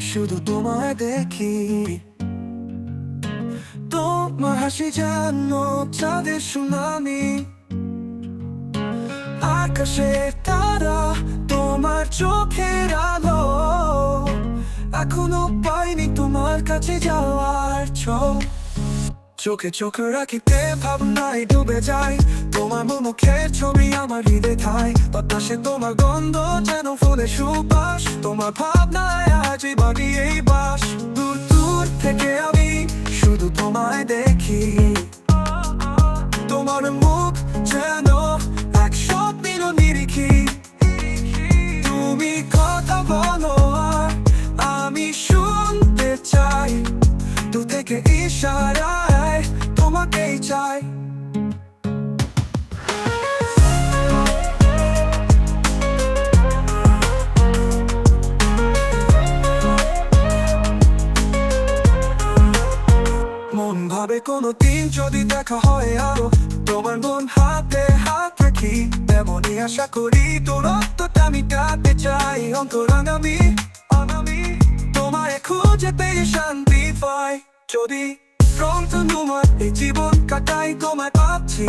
শুধু তোমায় দেখি। তোমার হাসি যেন চাঁদের সুনামি। আকাশে তারা তোমার চোখের আলো। এখনও পাইনি তোমার কাছে যাওয়ার চোখ চোখে চোখ রাখিতে ভাবনায় ডুবে যাই। তোমার মুখের ছবি আমার হৃদয় ঠাই। বাতাসে তোমার গন্ধ যেন ফুলে সুবাস। তোমার ভাবনায় বাড়ি এই বাস। দূর দূর থেকে আমি শুধু তোমায় দেখি। তোমার মুখ যেন এক স্বপ্নিল নিরিখি। তুমি কথা বলো আমি শুনতে চাই। দু থেকে ইশারায় তোমাকেই চাই। কোনো দিন যদি দেখা হয় আরও, তোমার মন হাতে হাত রাখি। তেমনই আশা করি দূরত্বটা মিটাতে চাই। অন্তরাং আমি আমি তোমায় খুঁজে পেয়ে শান্তি পাই। যদি এই জীবন কাটাই, তোমায় পাচ্ছি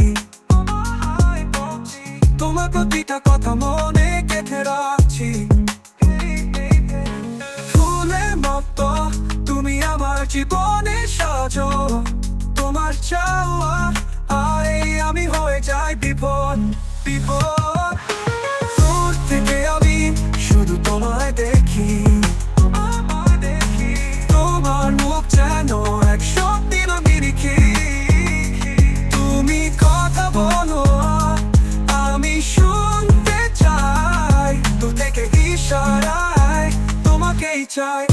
তোমার প্রতিটা কথা মনে গেঁথে রাখছি। ফুলের মতো তুমি আমার জীবনে সাজো। তোমার চাওয়া, আয়, আমি হয়ে যাই বিপদ বিপদ। দূর থেকে আমি শুধু তোমায় দেখি দেখি। তোমার মুখ যেন এক তুমি কথা বলো, আমি শুনতে চাই। তোমাকেই চাই।